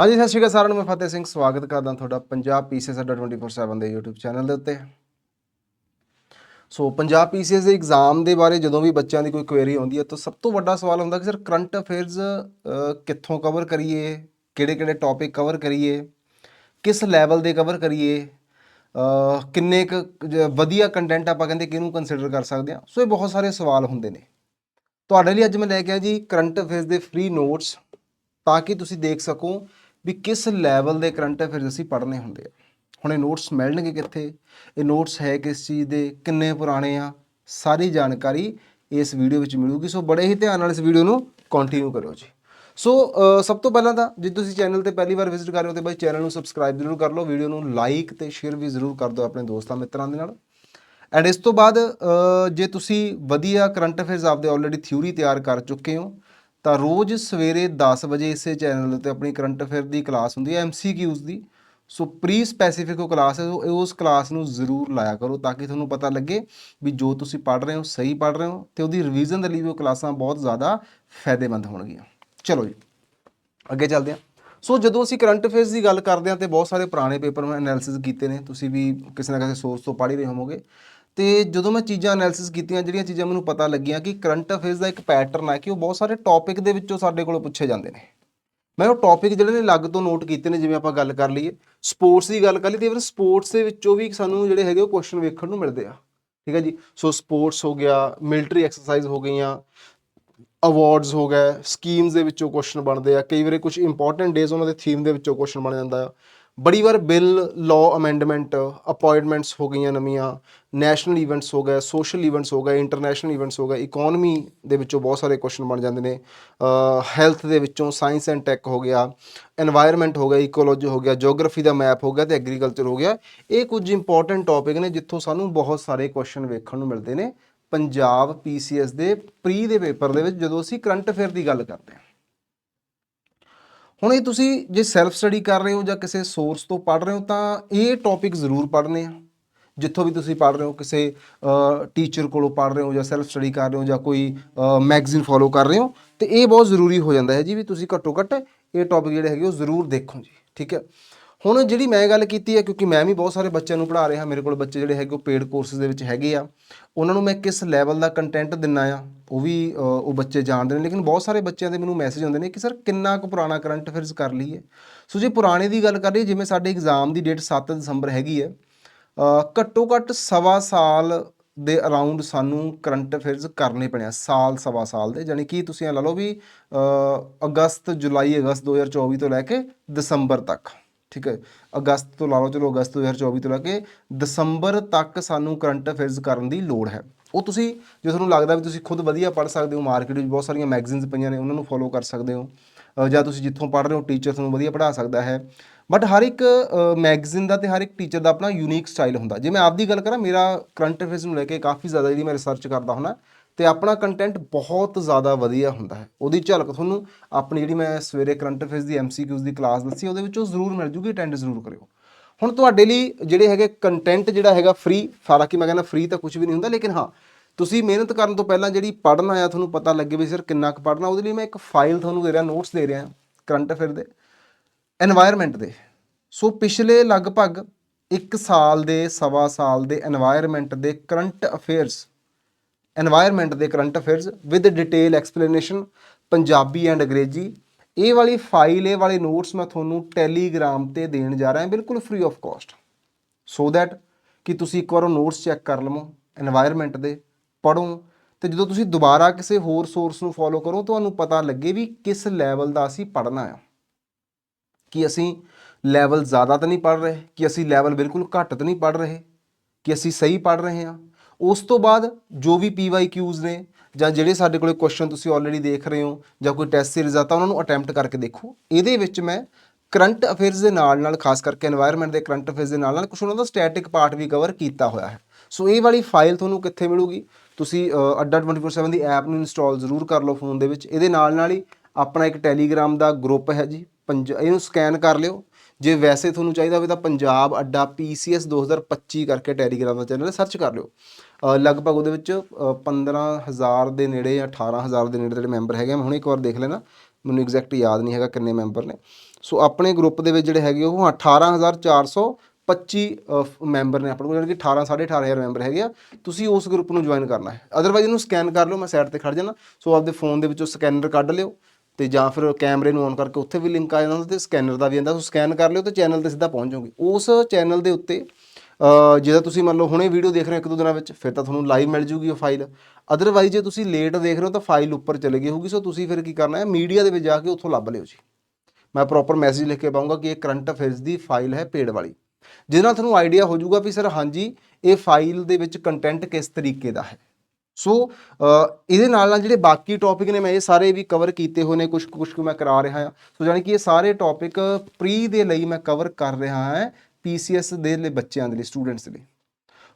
ਹਾਂਜੀ, ਸਤਿ ਸ਼੍ਰੀ ਅਕਾਲ ਸਾਰਿਆਂ ਨੂੰ, ਮੈਂ ਫਤਿਹ ਸਿੰਘ, ਸਵਾਗਤ ਕਰਦਾ ਤੁਹਾਡਾ ਪੰਜਾਬ ਪੀਸੀਐਸ ਅੱਡਾ 24/7 ਦੇ YouTube ਚੈਨਲ ਦੇ ਉੱਤੇ। ਸੋ ਪੰਜਾਬ ਪੀਸੀਐਸ ਦੇ ਐਗਜ਼ਾਮ ਦੇ ਬਾਰੇ ਜਦੋਂ ਵੀ ਬੱਚਿਆਂ ਦੀ ਕੋਈ ਕੁਐਰੀ ਆਉਂਦੀ ਹੈ, ਤਾਂ ਸਭ ਤੋਂ ਵੱਡਾ ਸਵਾਲ ਹੁੰਦਾ ਕਿ ਸਰ ਕਰੰਟ ਅਫੇਅਰਸ ਕਿੱਥੋਂ ਕਵਰ ਕਰੀਏ? ਕਿਹੜੇ ਕਿਹੜੇ ਟੌਪਿਕ ਕਵਰ ਕਰੀਏ? ਕਿਸ ਲੈਵਲ ਦੇ ਕਵਰ ਕਰੀਏ? ਕਿੰਨੇ ਕੁ, ਜ- ਵਧੀਆ ਕੰਟੈਂਟ ਆਪਾਂ ਕਹਿੰਦੇ ਕਿਹਨੂੰ ਕੰਸੀਡਰ ਕਰ ਸਕਦੇ ਹਾਂ? ਸੋ ਇਹ ਬਹੁਤ ਸਾਰੇ ਸਵਾਲ ਹੁੰਦੇ ਨੇ। ਤੁਹਾਡੇ ਲਈ ਅੱਜ ਮੈਂ ਲੈ ਕੇ ਆਇਆ ਜੀ ਕਰੰਟ ਅਫੇਅਰਸ ਦੇ ਫ੍ਰੀ ਨੋਟਸ ਤਾਂ ਕਿ ਤੁਸੀਂ ਦੇਖ ਸਕੋ ਵੀ ਕਿਸ ਲੈਵਲ ਦੇ ਕਰੰਟ ਅਫੇਅਰਸ ਅਸੀਂ ਪੜ੍ਹਨੇ ਹੁੰਦੇ ਆ? ਹੁਣ ਇਹ ਨੋਟਸ ਮਿਲਣਗੇ ਕਿੱਥੇ? ਇਹ ਨੋਟਸ ਹੈ ਕਿਸ ਚੀਜ਼ ਦੇ? ਕਿੰਨੇ ਪੁਰਾਣੇ ਆ? ਸਾਰੀ ਜਾਣਕਾਰੀ ਇਸ ਵੀਡੀਓ ਵਿੱਚ ਮਿਲੂਗੀ। ਸੋ ਬੜੇ ਹੀ ਧਿਆਨ ਨਾਲ ਇਸ ਵੀਡੀਓ ਨੂੰ ਕੰਟੀਨਿਊ ਕਰਿਓ ਜੀ। ਸੋ ਸਭ ਤੋਂ ਪਹਿਲਾਂ ਤਾਂ ਜੇ ਤੁਸੀਂ ਚੈਨਲ ਤੇ ਪਹਿਲੀ ਵਾਰ ਵਿਜ਼ਿਟ ਕਰ ਰਹੇ ਹੋ ਤੇ ਬਾਈ ਚੈਨਲ ਨੂੰ ਸਬਸਕ੍ਰਾਈਬ ਜ਼ਰੂਰ ਕਰ ਲਓ ਵੀਡੀਓ ਨੂੰ ਲਾਈਕ ਤੇ ਸ਼ੇਅਰ ਵੀ ਜ਼ਰੂਰ ਕਰ ਦਿਓ ਆਪਣੇ ਦੋਸਤਾਂ, ਮਿੱਤਰਾਂ ਦੇ ਨਾਲ। ਐਂਡ ਇਸ ਤੋਂ ਬਾਅਦ ਜੇ ਤੁਸੀਂ ਵਧੀਆ ਕਰੰਟ ਅਫੇਅਰਸ ਆਪਦੇ ਆਲਰੇਡੀ ਥਿਊਰੀ ਤਿਆਰ ਕਰ ਚੁੱਕੇ ਹੋ ਤਾਂ ਰੋਜ਼ ਸਵੇਰੇ 10 ਵਜੇ ਇਸੇ ਚੈਨਲ ਉੱਤੇ ਆਪਣੀ ਕਰੰਟ ਅਫੇਅਰ ਦੀ ਕਲਾਸ ਹੁੰਦੀ ਹੈ ਐਮਸੀਕਿਊਜ਼ ਦੀ। ਸੋ ਪ੍ਰੀ ਸਪੈਸੀਫਿਕ ਉਹ ਕਲਾਸ ਹੈ ਉਸ ਕਲਾਸ ਨੂੰ ਜ਼ਰੂਰ ਲਾਇਆ ਕਰੋ ਤਾਂ ਕਿ ਤੁਹਾਨੂੰ ਪਤਾ ਲੱਗੇ ਵੀ ਜੋ ਤੁਸੀਂ ਪੜ੍ਹ ਰਹੇ ਹੋ, ਸਹੀ ਪੜ੍ਹ ਰਹੇ ਹੋ ਤੇ ਉਹਦੀ ਰਿਵੀਜ਼ਨ ਦੇ ਲਈ ਵੀ ਉਹ ਕਲਾਸਾਂ ਬਹੁਤ ਜ਼ਿਆਦਾ ਫਾਇਦੇਮੰਦ ਹੋਣਗੀਆਂ। ਚਲੋ ਜੀ, ਅੱਗੇ ਚੱਲਦੇ ਹਾਂ। ਸੋ ਜਦੋਂ ਅਸੀਂ ਕਰੰਟ ਅਫੇਅਰਸ ਦੀ ਗੱਲ ਕਰਦੇ ਹਾਂ ਤੇ ਬਹੁਤ ਸਾਰੇ ਪੁਰਾਣੇ ਪੇਪਰ ਮੈਂ ਐਨਾਲਿਸਿਸ ਕੀਤੇ ਨੇ, ਤੁਸੀਂ ਵੀ ਕਿਸੇ ਨਾ ਕਿਸੇ ਸੋਰਸ ਤੋਂ ਪੜ੍ਹ ਹੀ ਰਹੇ ਹੋਵੋਗੇ। ਤੇ ਜਦੋਂ ਮੈਂ ਚੀਜ਼ਾਂ ਐਨਾਲਿਸਿਸ ਕੀਤੀਆਂ, ਜਿਹੜੀਆਂ ਚੀਜ਼ਾਂ ਮੈਨੂੰ ਪਤਾ ਲੱਗੀਆਂ ਕਿ ਕਰੰਟ ਅਫੇਅਰਸ ਦਾ ਇੱਕ ਪੈਟਰਨ ਹੈ ਕਿ ਉਹ ਬਹੁਤ ਸਾਰੇ ਟੌਪਿਕ ਦੇ ਵਿੱਚੋਂ ਸਾਡੇ ਕੋਲੋਂ ਪੁੱਛੇ ਜਾਂਦੇ ਨੇ। ਮੈਂ ਉਹ ਟੌਪਿਕ ਜਿਹੜੇ ਨੇ ਅਲੱਗ ਤੋਂ ਨੋਟ ਕੀਤੇ ਨੇ, ਜਿਵੇਂ ਆਪਾਂ ਗੱਲ ਕਰ ਲਈਏ। ਸਪੋਰਟਸ ਦੀ ਗੱਲ ਕਰ ਲਈ ਤੇ ਫਿਰ ਸਪੋਰਟਸ ਦੇ ਵਿੱਚੋਂ ਵੀ ਸਾਨੂੰ ਜਿਹੜੇ ਹੈਗੇ ਉਹ ਕੁਐਸਚਨ ਵੇਖਣ ਨੂੰ ਮਿਲਦੇ ਆ। ਠੀਕ ਹੈ ਜੀ? ਸੋ ਸਪੋਰਟਸ ਹੋ ਗਿਆ ਮਿਲਟਰੀ ਐਕਸਰਸਾਈਜ਼ ਹੋ ਗਈਆਂ ਅਵਾਰਡਸ ਹੋ ਗਏ ਸਕੀਮਸ ਦੇ ਵਿੱਚੋਂ ਕੁਐਸਚਨ ਬਣਦੇ ਆ, ਕਈ ਵਾਰੀ ਕੁਝ ਇੰਪੋਰਟੈਂਟ ਡੇਜ਼ ਉਹਨਾਂ ਦੇ ਥੀਮ ਦੇ ਵਿੱਚੋਂ ਕੁਐਸਚਨ ਬਣ ਜਾਂਦਾ ਆ। ਬੜੀ ਵਾਰ ਬਿੱਲ ਲਾਅ ਅਮੈਂਡਮੈਂਟ ਅਪਾਇੰਟਮੈਂਟਸ ਹੋ ਗਈਆਂ ਨਵੀਆਂ ਨੈਸ਼ਨਲ ਇਵੈਂਟਸ ਹੋ ਗਏ ਸੋਸ਼ਲ ਇਵੈਂਟਸ ਹੋ ਗਏ ਇੰਟਰਨੈਸ਼ਨਲ ਇਵੈਂਟਸ ਹੋ ਗਏ ਇਕਨੋਮੀ ਦੇ ਵਿੱਚੋਂ ਬਹੁਤ ਸਾਰੇ ਕੁਐਸਚਨ ਬਣ ਜਾਂਦੇ ਨੇ ਹੈਲਥ ਦੇ ਵਿੱਚੋਂ ਸਾਇੰਸ ਐਂਡ ਟੈਕ ਹੋ ਗਿਆ এনवायरमेंट ਹੋ ਗਿਆ ਇਕੋਲੋਜੀ ਹੋ ਗਿਆ ਜੀਓਗ੍ਰਾਫੀ ਦਾ ਮੈਪ ਹੋ ਗਿਆ ਤੇ ਐਗਰੀਕਲਚਰ ਹੋ ਗਿਆ। ਇਹ ਕੁਝ ਇੰਪੋਰਟੈਂਟ ਟੌਪਿਕ ਨੇ ਜਿੱਥੋਂ ਸਾਨੂੰ ਬਹੁਤ ਸਾਰੇ ਕੁਐਸਚਨ ਵੇਖਣ ਨੂੰ ਮਿਲਦੇ ਨੇ, ਪੰਜਾਬ ਪੀਸੀਐਸ ਦੇ ਪ੍ਰੀ ਦੇ ਪੇਪਰ ਦੇ ਵਿੱਚ ਜਦੋਂ ਅਸੀਂ ਕਰੰਟ ਅਫੇਅਰ ਦੀ ਗੱਲ ਕਰਦੇ ਹਾਂ। ਹੁਣ ਇਹ ਤੁਸੀਂ ਜੇ ਸੈਲਫ ਸਟੱਡੀ ਕਰ ਰਹੇ ਹੋ ਜਾਂ ਕਿਸੇ ਸੋਰਸ ਤੋਂ ਪੜ੍ਹ ਰਹੇ ਹੋ ਤਾਂ ਇਹ ਟੌਪਿਕ ਜ਼ਰੂਰ ਪੜ੍ਹਨੇ ਆ। ਜਿੱਥੋਂ ਵੀ ਤੁਸੀਂ ਪੜ੍ਹ ਰਹੇ ਹੋ, ਕਿਸੇ ਟੀਚਰ ਕੋਲੋਂ ਪੜ੍ਹ ਰਹੇ ਹੋ ਜਾਂ ਸੈਲਫ ਸਟੱਡੀ ਕਰ ਰਹੇ ਹੋ ਜਾਂ ਕੋਈ ਮੈਗਜ਼ੀਨ ਫੋਲੋ ਕਰ ਰਹੇ ਹੋ, ਤੇ ਇਹ ਬਹੁਤ ਜ਼ਰੂਰੀ ਹੋ ਜਾਂਦਾ ਹੈ ਜੀ ਵੀ ਤੁਸੀਂ ਘੱਟੋ ਘੱਟ ਇਹ ਟੌਪਿਕ ਜਿਹੜੇ ਹੈਗੇ ਉਹ ਜ਼ਰੂਰ ਦੇਖੋ ਜੀ, ਠੀਕ ਹੈ। ਹੁਣ ਜਿਹੜੀ ਮੈਂ ਗੱਲ ਕੀਤੀ ਹੈ, ਕਿਉਂਕਿ ਮੈਂ ਵੀ ਬਹੁਤ ਸਾਰੇ ਬੱਚਿਆਂ ਨੂੰ ਪੜ੍ਹਾ ਰਿਹਾ, ਮੇਰੇ ਕੋਲ ਬੱਚੇ ਜਿਹੜੇ ਹੈਗੇ ਉਹ ਪੇਡ ਕੋਰਸਿਸ ਦੇ ਵਿੱਚ ਹੈਗੇ ਆ, ਉਹਨਾਂ ਨੂੰ ਮੈਂ ਕਿਸ ਲੈਵਲ ਦਾ ਕੰਟੈਂਟ ਦਿੰਨਾ ਆ ਉਹ ਵੀ ਉਹ ਬੱਚੇ ਜਾਣਦੇ ਨੇ, ਲੇਕਿਨ ਬਹੁਤ ਸਾਰੇ ਬੱਚਿਆਂ ਦੇ ਮੈਨੂੰ ਮੈਸੇਜ ਆਉਂਦੇ ਨੇ ਕਿ ਸਰ ਕਿੰਨਾ ਕੁ ਪੁਰਾਣਾ ਕਰੰਟ ਅਫੇਅਰਸ ਕਰ ਲਈਏ ਸੋ ਜੇ ਪੁਰਾਣੇ ਦੀ ਗੱਲ ਕਰੀਏ ਜਿਵੇਂ ਸਾਡੇ ਐਗਜ਼ਾਮ ਦੀ ਡੇਟ 7 ਦਸੰਬਰ ਹੈਗੀ ਹੈ ਘੱਟੋ ਘੱਟ ਸਵਾ ਸਾਲ ਦੇ ਅਰਾਊਂਡ ਸਾਨੂੰ ਕਰੰਟ ਅਫੇਅਰਸ ਕਰਨੇ ਪੈਣੇ ਆ, ਸਾਲ ਸਵਾ ਸਾਲ ਦੇ ਯਾਨੀ ਕਿ ਤੁਸੀਂ ਇਹ ਲਾ ਲਓ ਵੀ ਅਗਸਤ, ਜੁਲਾਈ, ਅਗਸਤ 2024 ਤੋਂ ਲੈ ਕੇ ਦਸੰਬਰ ਤੱਕ, ਠੀਕ ਹੈ? ਅਗਸਤ ਤੋਂ ਲਾ ਲਓ, ਚਲੋ ਅਗਸਤ 2024 ਤੋਂ ਲੈ ਕੇ ਦਸੰਬਰ ਤੱਕ ਸਾਨੂੰ ਕਰੰਟ ਅਫੇਅਰਸ ਕਰਨ ਦੀ ਲੋੜ ਹੈ। ਉਹ ਤੁਸੀਂ, ਜੇ ਤੁਹਾਨੂੰ ਲੱਗਦਾ ਵੀ ਤੁਸੀਂ ਖੁਦ ਵਧੀਆ ਪੜ੍ਹ ਸਕਦੇ ਹੋ ਮਾਰਕੀਟ ਵਿੱਚ ਬਹੁਤ ਸਾਰੀਆਂ ਮੈਗਜ਼ੀਨਸ ਪਈਆਂ ਨੇ, ਉਹਨਾਂ ਨੂੰ ਫੋਲੋ ਕਰ ਸਕਦੇ ਹੋ। ਜਾਂ ਤੁਸੀਂ ਜਿੱਥੋਂ ਪੜ੍ਹ ਰਹੇ ਹੋ ਟੀਚਰ ਤੁਹਾਨੂੰ ਵਧੀਆ ਪੜ੍ਹਾ ਸਕਦਾ ਹੈ। ਬਟ ਹਰ ਇੱਕ ਮੈਗਜ਼ੀਨ ਦਾ ਤੇ ਹਰ ਇੱਕ ਟੀਚਰ ਦਾ ਆਪਣਾ ਯੂਨੀਕ ਸਟਾਈਲ ਹੁੰਦਾ। ਜੇ ਮੈਂ ਆਪਦੀ ਗੱਲ ਕਰਾਂ, ਮੇਰਾ ਕਰੰਟ ਅਫੇਅਰਸ ਨੂੰ ਲੈ ਕੇ ਕਾਫੀ ਜ਼ਿਆਦਾ ਜਿਹੜੀ ਮੈਂ ਰਿਸਰਚ ਕਰਦਾ ਹੁੰਦਾ, ਤੇ ਆਪਣਾ ਕੰਟੈਂਟ ਬਹੁਤ ਜ਼ਿਆਦਾ ਵਧੀਆ ਹੁੰਦਾ ਹੈ। ਉਹਦੀ ਝਲਕ ਤੁਹਾਨੂੰ ਆਪਣੀ ਜਿਹੜੀ ਮੈਂ ਸਵੇਰੇ ਕਰੰਟ ਅਫੇਅਰਸ ਦੀ ਐਮਸੀਕਿਊਜ਼ ਦੀ ਕਲਾਸ ਦੱਸੀ, ਉਹਦੇ ਵਿੱਚੋਂ ਜ਼ਰੂਰ ਮਿਲ ਜੂਗੀ ਅਟੈਂਡ ਜ਼ਰੂਰ ਕਰਿਓ। ਹੁਣ ਤੁਹਾਡੇ ਲਈ ਜਿਹੜੇ ਹੈਗੇ ਕੰਟੈਂਟ ਜਿਹੜਾ ਹੈਗਾ ਫ੍ਰੀ ਹਾਲਾਂਕਿ ਮੈਂ ਕਹਿੰਦਾ ਫ੍ਰੀ ਤਾਂ ਕੁਝ ਵੀ ਨਹੀਂ ਹੁੰਦਾ, ਲੇਕਿਨ ਹਾਂ, ਤੁਸੀਂ ਮਿਹਨਤ ਕਰਨ ਤੋਂ ਪਹਿਲਾਂ ਜਿਹੜੀ ਪੜਨ ਆਇਆ ਤੁਹਾਨੂੰ ਪਤਾ ਲੱਗੇ ਵੀ ਸਰ ਕਿੰਨਾ ਕੁ ਪੜਨਾ ਉਹਦੇ ਲਈ ਮੈਂ ਇੱਕ ਫਾਈਲ ਤੁਹਾਨੂੰ ਦੇ ਰਿਹਾ ਨੋਟਸ ਦੇ ਰਿਹਾ, ਕਰੰਟ ਅਫੇਅਰ ਦੇ এনवायरमेंट ਦੇ। ਸੋ ਪਿਛਲੇ ਲਗਭਗ 1 ਸਾਲ ਦੇ, ਸਵਾ ਸਾਲ ਦੇ এনवायरमेंट ਦੇ ਕਰੰਟ ਅਫੇਅਰਸ এনवायरमेंट ਦੇ current affairs with detail explanation Punjabi and ਅੰਗਰੇਜ਼ੀ ਇਹ ਵਾਲੀ ਫਾਈਲ ਇਹ ਵਾਲੇ ਨੋਟਸ ਮੈਂ ਤੁਹਾਨੂੰ ਟੈਲੀਗ੍ਰਾਮ ਤੇ ਦੇਣ ਜਾ ਰਿਹਾ ਹਾਂ ਬਿਲਕੁਲ free of cost so that ਕਿ ਤੁਸੀਂ ਇੱਕ ਵਾਰ ਉਹ ਨੋਟਸ ਚੈੱਕ ਕਰ ਲਵੋ এনवायरमेंट ਦੇ ਪੜੋ ਤੇ ਜਦੋਂ ਤੁਸੀਂ ਦੁਬਾਰਾ ਕਿਸੇ ਹੋਰ ਸੋਰਸ ਨੂੰ ਫੋਲੋ ਕਰੋ, ਤੁਹਾਨੂੰ ਪਤਾ ਲੱਗੇ ਵੀ ਕਿਸ ਲੈਵਲ ਦਾ ਅਸੀਂ ਪੜਨਾ ਆ। ਕਿ ਅਸੀਂ ਲੈਵਲ ਜ਼ਿਆਦਾ ਤਾਂ ਨਹੀਂ ਪੜ ਰਹੇ, ਕਿ ਅਸੀਂ ਲੈਵਲ ਬਿਲਕੁਲ ਘੱਟ ਤਾਂ ਨਹੀਂ ਪੜ ਰਹੇ, ਕਿ ਅਸੀਂ ਸਹੀ ਪੜ ਰਹੇ ਹਾਂ ਉਸ ਤੋਂ ਬਾਅਦ ਜੋ ਵੀ ਪੀ ਵਾਈ ਕਿਊਜ਼ ਨੇ ਜਾਂ ਜਿਹੜੇ ਸਾਡੇ ਕੋਲੇ ਕੁਐਸਚਨ ਤੁਸੀਂ ਆਲਰੇਡੀ ਦੇਖ ਰਹੇ ਹੋ ਜਾਂ ਕੋਈ ਟੈਸਟ ਸੀਰੀਜ਼ ਆ, ਤਾਂ ਉਹਨਾਂ ਨੂੰ ਅਟੈਂਪਟ ਕਰਕੇ ਦੇਖੋ। ਇਹਦੇ ਵਿੱਚ ਮੈਂ ਕਰੰਟ ਅਫੇਅਰਸ ਦੇ ਨਾਲ ਨਾਲ, ਖਾਸ ਕਰਕੇ এনवायरमेंट ਦੇ ਕਰੰਟ ਅਫੇਅਰਸ ਦੇ ਨਾਲ ਨਾਲ ਕੁਝ ਉਹਨਾਂ ਦਾ ਸਟੈਟਿਕ ਪਾਰਟ ਵੀ ਕਵਰ ਕੀਤਾ ਹੋਇਆ ਹੈ। ਸੋ ਇਹ ਵਾਲੀ ਫਾਈਲ ਤੁਹਾਨੂੰ ਕਿੱਥੇ ਮਿਲੂਗੀ? ਤੁਸੀਂ ਅੱਡਾ 24/7 ਦੀ ਐਪ ਨੂੰ ਇੰਸਟਾਲ ਜ਼ਰੂਰ ਕਰ ਲਓ ਫੋਨ ਦੇ ਵਿੱਚ। ਇਹਦੇ ਨਾਲ ਨਾਲ ਹੀ ਆਪਣਾ ਇੱਕ ਟੈਲੀਗ੍ਰਾਮ ਦਾ ਗਰੁੱਪ ਹੈ ਜੀ। ਪੰਜ, ਇਹਨੂੰ ਸਕੈਨ ਕਰ ਲਿਓ। ਜੇ ਵੈਸੇ ਤੁਹਾਨੂੰ ਚਾਹੀਦਾ ਹੋਵੇ ਤਾਂ ਪੰਜਾਬ ਅੱਡਾ ਪੀਸੀਐਸ 2025 ਕਰਕੇ ਟੈਲੀਗ੍ਰਾਮ ਦਾ ਚੈਨਲ ਸਰਚ ਕਰ ਲਿਓ। ਲਗਭਗ ਉਹਦੇ ਵਿੱਚ ਅ, 15000 ਦੇ ਨੇੜੇ ਜਾਂ 18000 ਦੇ ਨੇੜੇ ਜਿਹੜੇ ਮੈਂਬਰ ਹੈਗੇ ਆ। ਮੈਂ ਹੁਣ ਇੱਕ ਵਾਰ ਦੇਖ ਲੈਣਾ ਮੈਨੂੰ ਐਗਜ਼ੈਕਟ ਯਾਦ ਨਹੀਂ ਹੈਗਾ ਕਿੰਨੇ ਮੈਂਬਰ ਨੇ। ਸੋ ਆਪਣੇ ਗਰੁੱਪ ਦੇ ਵਿੱਚ ਜਿਹੜੇ ਹੈਗੇ ਉਹ 18425 ਮੈਂਬਰ ਨੇ ਆਪਣੇ ਕੋਲ ਜਿਹੜੇ ਕਿ 18 18500 ਮੈਂਬਰ ਹੈਗੇ ਆ। ਤੁਸੀਂ ਉਸ ਗਰੁੱਪ ਨੂੰ ਜੁਆਇਨ ਕਰਨਾ ਹੈ। ਅਦਰਵਾਈਜ਼ ਇਹਨੂੰ ਸਕੈਨ ਕਰ ਲਓ ਮੈਂ ਸਾਈਡ ਤੇ ਖੜ ਜਾਣਾ ਸੋ ਆਪਦੇ ਫੋਨ ਦੇ ਵਿੱਚੋਂ ਸਕੈਨਰ ਕੱਢ ਲਿਓ ਤੇ ਜਾਂ ਫਿਰ ਕੈਮਰੇ ਨੂੰ ਔਨ ਕਰਕੇ ਉੱਥੇ ਵੀ ਲਿੰਕ ਆ ਜਾਂਦਾ ਤੇ ਸਕੈਨਰ ਦਾ ਵੀ ਆਂਦਾ ਸੋ ਸਕੈਨ ਕਰ ਲਿਓ ਤੇ ਚੈਨਲ ਤੇ ਸਿੱਧਾ ਪਹੁੰਚ ਜਾਓਗੇ। ਉਸ ਚੈਨਲ ਦੇ ਉੱਤੇ ਜਿਹਦਾ ਤੁਸੀਂ ਮੰਨ ਲਓ ਹੁਣੇ ਵੀਡੀਓ ਦੇਖ ਰਹੇ ਹੋ ਇੱਕ ਦੋ ਦਿਨਾਂ ਵਿੱਚ, ਫਿਰ ਤਾਂ ਤੁਹਾਨੂੰ ਲਾਈਵ ਮਿਲ ਜੂਗੀ ਉਹ ਫਾਈਲ ਅਦਰਵਾਈਜ਼ ਜੇ ਤੁਸੀਂ ਲੇਟ ਦੇਖ ਰਹੇ ਹੋ ਤਾਂ ਫਾਈਲ ਉੱਪਰ ਚਲੇ ਗਈ ਹੋਊਗੀ, ਸੋ ਤੁਸੀਂ ਫਿਰ ਕੀ ਕਰਨਾ ਹੈ ਮੀਡੀਆ ਦੇ ਵਿੱਚ ਜਾ ਕੇ ਉੱਥੋਂ ਲੱਭ ਲਿਓ ਜੀ। ਮੈਂ ਪ੍ਰੋਪਰ ਮੈਸੇਜ ਲਿਖ ਕੇ ਪਾਉਂਗਾ ਕਿ ਇਹ ਕਰੰਟ ਅਫੇਅਰਸ ਦੀ ਫਾਈਲ ਹੈ ਪੇਡ ਵਾਲੀ। ਜਿਹਦੇ ਨਾਲ ਤੁਹਾਨੂੰ ਆਈਡੀਆ ਹੋ ਜਾਊਗਾ ਵੀ ਸਰ ਹਾਂਜੀ, ਇਹ ਫਾਈਲ ਦੇ ਵਿੱਚ ਕੰਟੈਂਟ ਕਿਸ ਤਰੀਕੇ ਦਾ ਹੈ। ਸੋ ਇਹਦੇ ਨਾਲ ਨਾਲ ਜਿਹੜੇ ਬਾਕੀ ਟੌਪਿਕ ਨੇ, ਮੈਂ ਇਹ ਸਾਰੇ ਵੀ ਕਵਰ ਕੀਤੇ ਹੋਏ ਨੇ ਕੁਝ ਕੁਝ ਕੁ ਮੈਂ ਕਰਾ ਰਿਹਾ ਹਾਂ। ਸੋ ਜਾਣੀ ਕਿ ਇਹ ਸਾਰੇ ਟੌਪਿਕ ਪ੍ਰੀ ਦੇ ਲਈ ਮੈਂ ਕਵਰ ਕਰ ਰਿਹਾ ਹਾਂ। ਪੀਸੀਐਸ ਦੇ ਲਈ ਬੱਚਿਆਂ ਦੇ ਲਈ ਸਟੂਡੈਂਟਸ ਲਈ।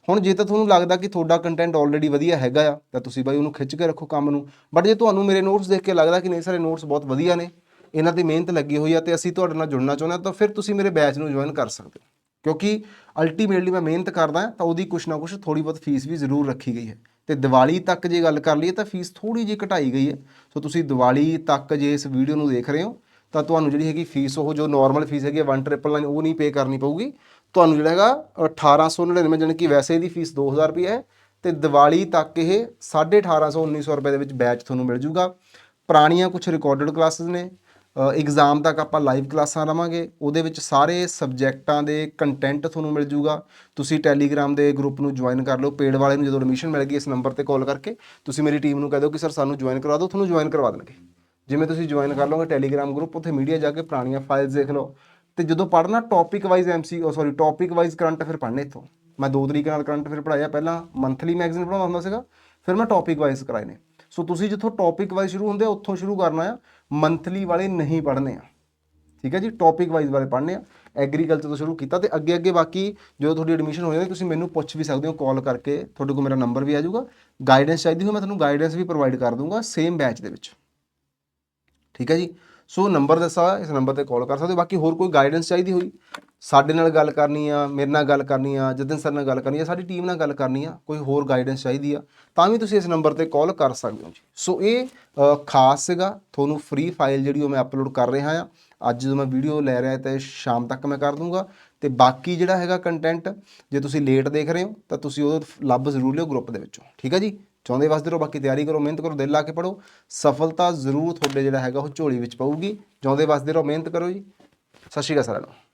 ਹੁਣ ਜੇ ਤਾਂ ਤੁਹਾਨੂੰ ਲੱਗਦਾ ਕਿ ਤੁਹਾਡਾ ਕੰਟੈਂਟ ਆਲਰੇਡੀ ਵਧੀਆ ਹੈਗਾ ਆ, ਤਾਂ ਤੁਸੀਂ ਬਾਈ ਉਹਨੂੰ ਖਿੱਚ ਕੇ ਰੱਖੋ ਕੰਮ ਨੂੰ। ਬਟ ਜੇ ਤੁਹਾਨੂੰ ਮੇਰੇ ਨੋਟਸ ਦੇਖ ਕੇ ਲੱਗਦਾ ਕਿ ਨਹੀਂ, ਸਾਰੇ ਨੋਟਸ ਬਹੁਤ ਵਧੀਆ ਨੇ, ਇਹਨਾਂ ਤੇ ਮਿਹਨਤ ਲੱਗੀ ਹੋਈ ਆ ਤੇ ਅਸੀਂ ਤੁਹਾਡੇ ਨਾਲ ਜੁੜਨਾ ਚਾਹੁੰਦੇ ਹਾਂ ਤਾਂ ਫਿਰ ਤੁਸੀਂ ਮੇਰੇ ਬੈਚ ਨੂੰ ਜੁਆਇਨ ਕਰ ਸਕਦੇ ਹੋ। ਕਿਉਂਕਿ ਅਲਟੀਮੇਟਲੀ ਮੈਂ ਮਿਹਨਤ ਕਰਦਾ ਤਾਂ ਉਹਦੀ ਕੁਛ ਨਾ ਕੁਛ ਥੋੜੀ ਬਹੁਤ ਫੀਸ ਵੀ ਜ਼ਰੂਰ ਰੱਖੀ ਗਈ ਹੈ। ਤੇ ਦੀਵਾਲੀ ਤੱਕ ਜੇ ਗੱਲ ਕਰ ਲਈਏ, ਤਾਂ ਫੀਸ ਥੋੜੀ ਜਿਹੀ ਘਟਾਈ ਗਈ ਹੈ। ਸੋ ਤੁਸੀਂ ਦੀਵਾਲੀ ਤੱਕ ਜੇ ਇਸ ਵੀਡੀਓ ਨੂੰ ਦੇਖ ਰਹੇ ਹੋ ਤਾਂ ਤੁਹਾਨੂੰ ਜਿਹੜੀ ਹੈਗੀ ਫੀਸ ਉਹ ਜੋ ਨਾਰਮਲ ਫੀਸ ਹੈਗੀ 1999 ਉਹ ਨਹੀਂ ਪੇ ਕਰਨੀ ਪਊਗੀ। ਤੁਹਾਨੂੰ ਜਿਹੜਾ ਹੈਗਾ 1899 ਜਾਣੀ ਕਿ ਵੈਸੇ ਇਹਦੀ ਫੀਸ 2000 ਰੁਪਏ ਹੈ, ਤੇ ਦੀਵਾਲੀ ਤੱਕ ਇਹ 1850 1900 ਰੁਪਏ ਦੇ ਵਿੱਚ ਬੈਚ ਤੁਹਾਨੂੰ ਮਿਲ ਜੂਗਾ। ਪੁਰਾਣੀਆਂ ਕੁਝ ਰਿਕਾਰਡਡ ਕਲਾਸਿਸ ਨੇ ਐਗਜ਼ਾਮ ਤੱਕ ਆਪਾਂ ਲਾਈਵ ਕਲਾਸਾਂ ਲਵਾਂਗੇ ਉਹਦੇ ਵਿੱਚ ਸਾਰੇ ਸਬਜੈਕਟਾਂ ਦੇ ਕੰਟੈਂਟ ਤੁਹਾਨੂੰ ਮਿਲ ਜੂਗਾ। ਤੁਸੀਂ ਟੈਲੀਗ੍ਰਾਮ ਦੇ ਗਰੁੱਪ ਨੂੰ ਜੁਆਇਨ ਕਰ ਲਓ ਪੇਡ ਵਾਲੇ ਨੂੰ ਜਦੋਂ ਐਡਮਿਸ਼ਨ ਮਿਲ ਗਈ ਇਸ ਨੰਬਰ ਤੇ ਕਾਲ ਕਰਕੇ, ਤੁਸੀਂ ਮੇਰੀ ਟੀਮ ਨੂੰ ਕਹਿ ਦਿਓ ਕਿ ਸਰ ਸਾਨੂੰ ਜੁਆਇਨ ਕਰਵਾ ਦਿਓ, ਤੁਹਾਨੂੰ ਜੁਆਇਨ ਕਰਵਾ ਦੇਣਗੇ। ਜਿਵੇਂ ਤੁਸੀਂ ਜੁਆਇਨ ਕਰ ਲਓਗੇ ਟੈਲੀਗ੍ਰਾਮ ਗਰੁੱਪ ਉੱਥੇ ਮੀਡੀਆ ਜਾ ਕੇ ਪੁਰਾਣੀਆਂ ਫਾਈਲਸ ਦੇਖ ਲਓ। ਤੇ ਜਦੋਂ ਪੜ੍ਹਨਾ ਟੌਪਿਕ ਵਾਈਜ਼ ਐਮਸੀ ਉਹ sorry topic wise current affair ਪੜ੍ਹਨੇ ਇੱਥੋਂ। ਮੈਂ ਦੋ ਤਰੀਕੇ ਨਾਲ ਕਰੰਟ ਅਫੇਅਰ ਪੜਾਇਆ ਪਹਿਲਾਂ ਮੰਥਲੀ ਮੈਗਜ਼ੀਨ ਪੜਾਉਂਦਾ ਹੁੰਦਾ ਸੀਗਾ, ਫਿਰ ਮੈਂ ਟੌਪਿਕ ਵਾਈਜ਼ ਕਰਾਏ ਨੇ। ਸੋ ਤੁਸੀਂ ਜਿੱਥੋਂ ਟੌਪਿਕ ਵਾਈਜ਼ ਸ਼ੁਰੂ ਹੁੰਦੇ ਆ, ਉੱਥੋਂ ਸ਼ੁਰੂ ਕਰਨਾ ਆ। ਮੰਥਲੀ ਵਾਲੇ ਨਹੀਂ ਪੜ੍ਹਨੇ ਆ। ਠੀਕ ਹੈ ਜੀ? ਟੌਪਿਕ ਵਾਈਜ਼ ਵਾਲੇ ਪੜ੍ਹਨੇ ਆ। ਐਗਰੀਕਲਚਰ ਤੋਂ ਸ਼ੁਰੂ ਕੀਤਾ ਤੇ ਅੱਗੇ ਅੱਗੇ ਬਾਕੀ ਜਦੋਂ ਤੁਹਾਡੀ ਐਡਮਿਸ਼ਨ ਹੋ ਜਾਂਦੀ, ਤੁਸੀਂ ਮੈਨੂੰ ਪੁੱਛ ਵੀ ਸਕਦੇ ਹੋ ਕਾਲ ਕਰਕੇ। ਤੁਹਾਡੇ ਕੋਲ ਮੇਰਾ ਨੰਬਰ ਵੀ ਆ ਜਾਊਗਾ। ਗਾਈਡੈਂਸ ਚਾਹੀਦੀ ਹੋਵੇ, ਮੈਂ ਤੁਹਾਨੂੰ ਗਾਈਡੈਂਸ ਵੀ ਪ੍ਰੋਵਾਈਡ ਕਰ ਦੂੰਗਾ ਸੇਮ ਬੈਚ ਦੇ ਵਿੱਚ। ਠੀਕ ਹੈ ਜੀ? ਸੋ ਨੰਬਰ ਦੱਸਾ, ਇਸ ਨੰਬਰ ਤੇ ਕਾਲ ਕਰ ਸਕਦੇ ਹੋ। ਬਾਕੀ ਹੋਰ ਕੋਈ ਗਾਈਡੈਂਸ ਚਾਹੀਦੀ ਹੋਈ? ਸਾਡੇ ਨਾਲ ਗੱਲ ਕਰਨੀ ਆ, ਮੇਰੇ ਨਾਲ ਗੱਲ ਕਰਨੀ ਆ ਜਤਨ ਸਰ ਨਾਲ ਗੱਲ ਕਰਨੀ ਆ ਸਾਡੀ ਟੀਮ ਨਾਲ ਗੱਲ ਕਰਨੀ ਆ, ਕੋਈ ਹੋਰ ਗਾਈਡੈਂਸ ਚਾਹੀਦੀ ਆ, ਤਾਂ ਵੀ ਤੁਸੀਂ ਇਸ ਨੰਬਰ ਤੇ ਕਾਲ ਕਰ ਸਕਦੇ ਹੋ ਜੀ। ਸੋ ਇਹ ਖਾਸ ਸੀਗਾ। ਤੁਹਾਨੂੰ ਫ੍ਰੀ ਫਾਈਲ ਜਿਹੜੀ ਉਹ ਮੈਂ ਅਪਲੋਡ ਕਰ ਰਿਹਾ ਆ। ਅੱਜ ਜਦੋਂ ਮੈਂ ਵੀਡੀਓ ਲੈ ਰਿਹਾ ਤੇ ਸ਼ਾਮ ਤੱਕ ਮੈਂ ਕਰ ਦੂੰਗਾ। ਤੇ ਬਾਕੀ ਜਿਹੜਾ ਹੈਗਾ ਕੰਟੈਂਟ ਜੇ ਤੁਸੀਂ ਲੇਟ ਦੇਖ ਰਹੇ ਹੋ, ਤਾਂ ਤੁਸੀਂ ਉਹ ਲੱਭ ਜ਼ਰੂਰ ਲਿਓ ਗਰੁੱਪ ਦੇ ਵਿੱਚੋਂ। ਠੀਕ ਹੈ ਜੀ? ਚਾਹੁੰਦੇ ਵਾਸਤੇ ਰਹੋ, ਬਾਕੀ ਤਿਆਰੀ ਕਰੋ, ਮਿਹਨਤ ਕਰੋ, ਦਿਲ ਲਾ ਕੇ ਪੜੋ ਸਫਲਤਾ ਜ਼ਰੂਰ ਤੁਹਾਡੇ ਜਿਹੜਾ ਹੈਗਾ ਉਹ ਝੋਲੀ ਵਿੱਚ ਪਊਗੀ। ਚਾਹੁੰਦੇ ਵਾਸਤੇ ਰਹੋ, ਮਿਹਨਤ ਕਰੋ ਜੀ। ਸਤਿ ਸ਼੍ਰੀ ਅਕਾਲ ਸਾਰਿਆਂ ਨੂੰ।